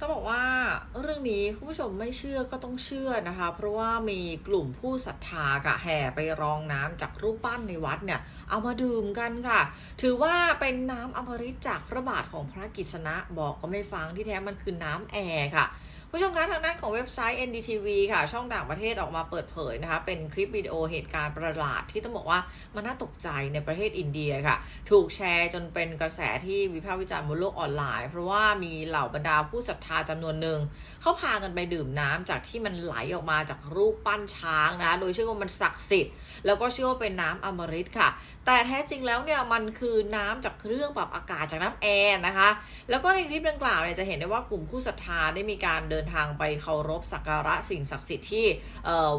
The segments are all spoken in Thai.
ต้องบอกว่าเรื่องนี้คุณผู้ชมไม่เชื่อก็ต้องเชื่อนะคะ เพราะว่ามีกลุ่มผู้ศรัทธาค่ะแห่ไปรองน้ำจากรูปปั้นในวัดเนี่ยเอามาดื่มกันค่ะ ถือว่าเป็นน้ำอมฤตจากพระบาทของพระกิษณะบอกก็ไม่ฟังที่แท้มันคือน้ำแอร์ค่ะ ผู้ชมคะทางด้านของเว็บไซต์ NDTV ค่ะ ช่องต่างประเทศออกมาเปิดเผยนะคะ เป็นคลิปวิดีโอเหตุการณ์ประหลาดที่ต้องบอกว่ามันน่าตกใจในประเทศอินเดียค่ะ ถูกแชร์จนเป็นกระแสที่วิพากษ์วิจารณ์บนโลกออนไลน์ เพราะว่ามีเหล่าบรรดาผู้ศรัทธาจำนวนหนึ่งเขาพากันไปดื่มน้ำจากที่มันไหลออกมาจากรูปปั้นช้างนะ โดยเชื่อว่ามันศักดิ์สิทธิ์แล้วก็เชื่อว่าเป็นน้ำอมฤตค่ะ แต่แท้จริงแล้วเนี่ยมันคือน้ำจากเครื่องปรับอากาศจากน้ำแอร์นะคะ แล้วก็ในคลิปดังกล่าวเนี่ยจะเห็นได้ว่ากลุ่มผู้ศรัทธาได้มีการเดินินทางไปเคารพสักการะสิ่งศักดิ์สิทธิ์ที่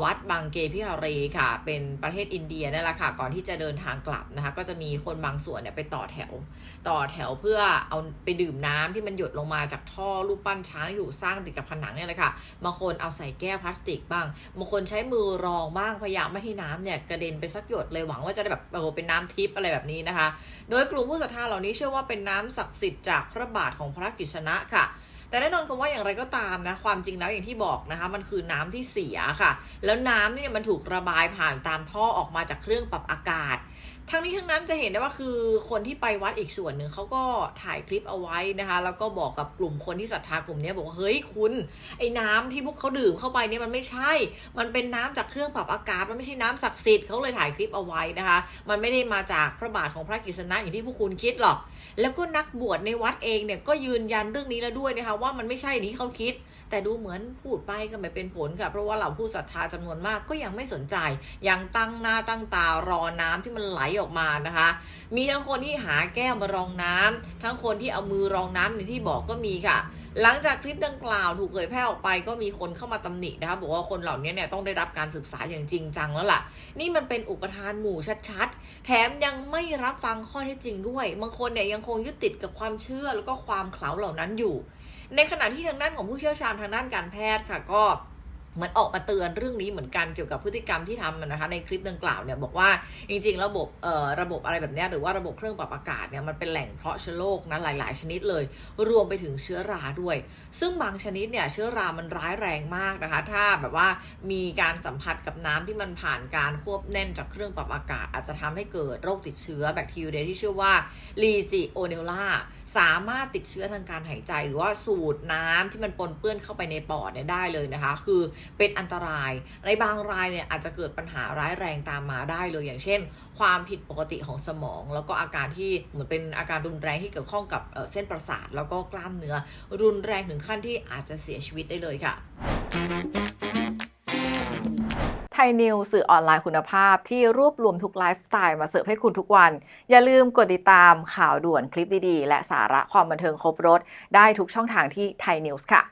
วัดบางเกพิฮารีค่ะ เป็นประเทศอินเดียนั่นแหละค่ะ ก่อนที่จะเดินทางกลับนะคะ ก็จะมีคนบางส่วนเนี่ยไปต่อแถว ต่อแถวเพื่อเอาไปดื่มน้ำที่มันหยดลงมาจากท่อรูปปั้นช้างที่อยู่สร้างติดกับผนังเนี่ยเลยค่ะ บางคนเอาใส่แก้วพลาสติกบ้าง บางคนใช้มือรองบ้างพยายามไม่ให้น้ำเนี่ยกระเด็นไปสักหยดเลยหวังว่าจะได้แบบโอ้เป็นน้ำทิพย์อะไรแบบนี้นะคะ โดยกลุ่มผู้ศรัทธาเหล่านี้เชื่อว่าเป็นน้ำศักดิ์สิทธิ์จากพระบาทของพระกฤษณะค่ะ แต่แน่นอนคำว่าอย่างไรก็ตามนะความจริงแล้วอย่างที่บอกนะคะ มันคือน้ำที่เสียค่ะ แล้วน้ำเนี่ยมันถูกระบายผ่านตามท่อออกมาจากเครื่องปรับอากาศทั้งนี้ทั้งนั้นจะเห็นได้ว่าคือคนที่ไปวัดอีกส่วนหนึ่งเขาก็ถ่ายคลิปเอาไว้นะคะ แล้วก็บอกกับกลุ่มคนที่ศรัทธากลุ่มนี้บอกว่าเฮ้ยคุณไอ้น้ำที่พวกเขาดื่มเข้าไปเนี่ยมันไม่ใช่ มันเป็นน้ำจากเครื่องปรับอากาศมันไม่ใช่น้ำศักดิ์สิทธิ์เขาเลยถ่ายคลิปเอาไว้นะคะ มันไม่ได้มาจากพระบาทของพระกฤษณะอย่างที่พวกคุณคิดหรอก แล้วก็นักบวชในวัดเองเนี่ยก็ยืนยันเรื่องนี้แล้วด้วยนะคะว่ามันไม่ใช่อย่างที่เขาคิด แต่ดูเหมือนพูดไปก็ไม่เป็นผลค่ะ เพราะว่าเหล่าผู้ศรัทธาจำนวนมากก็ยังไม่สนใจ ยังตั้งหน้าตั้งตารอน้ำที่มันไหลออกมานะคะ มีทั้งคนที่หาแก้วมารองน้ำทั้งคนที่เอามือรองน้ำอย่างที่บอกก็มีค่ะ หลังจากคลิปดังกล่าวถูกเผยแพร่ออกไปก็มีคนเข้ามาตำหนินะคะบอกว่าคนเหล่านี้เนี่ยต้องได้รับการศึกษาอย่างจริงจังแล้วล่ะ นี่มันเป็นอุปทานหมู่ชัดๆ แถมยังไม่รับฟังข้อเท็จจริงด้วย บางคนเนี่ยยังคงยึดติดกับความเชื่อแล้วก็ความเขลาเหล่านั้นอยู่ ในขณะที่ทางด้านของผู้เชี่ยวชาญทางด้านการแพทย์ค่ะก็ เหมือนออกมาเตือนเรื่องนี้เหมือนกันเกี่ยวกับพฤติกรรมที่ทำนะคะในคลิปดังกล่าวเนี่ยบอกว่าจริงๆ ระบบเอ่อระบบอะไรแบบนี้หรือว่าระบบเครื่องปรับอากาศเนี่ยมันเป็นแหล่งเพาะเชื้อโรคนะหลาย ๆ ชนิดเลย รวมไปถึงเชื้อราด้วย ซึ่งบางชนิดเนี่ยเชื้อรามันร้ายแรงมากนะคะ ถ้าแบบว่ามีการสัมผัสกับน้ำที่มันผ่านการควบแน่นจากเครื่องปรับอากาศ อาจจะทำให้เกิดโรคติดเชื้อแบคทีเรียที่ชื่อว่าลีจิโอเนล่าสามารถติดเชื้อทางการหายใจ หรือว่าสูดน้ำที่มันปนเปื้อนเข้าไปในปอดเนี่ยได้เลยนะคะ คือเป็นอันตราย ในบางรายเนี่ยอาจจะเกิดปัญหาร้ายแรงตามมาได้เลยอย่างเช่น ความผิดปกติของสมอง แล้วก็อาการที่เหมือนเป็นอาการรุนแรงที่เกี่ยวข้องกับเส้นประสาท แล้วก็กล้ามเนื้อ รุนแรงถึงขั้นที่อาจจะเสียชีวิตได้เลยค่ะไทยนิวสื่อออนไลน์คุณภาพที่รวบรวมทุกไลฟ์สไตล์มาเสิร์ฟให้คุณทุกวัน อย่าลืมกดติดตามข่าวด่วนคลิปดีๆ และสาระความบันเทิงครบรถ ได้ทุกช่องทางที่ไทยนิวส์ค่ะ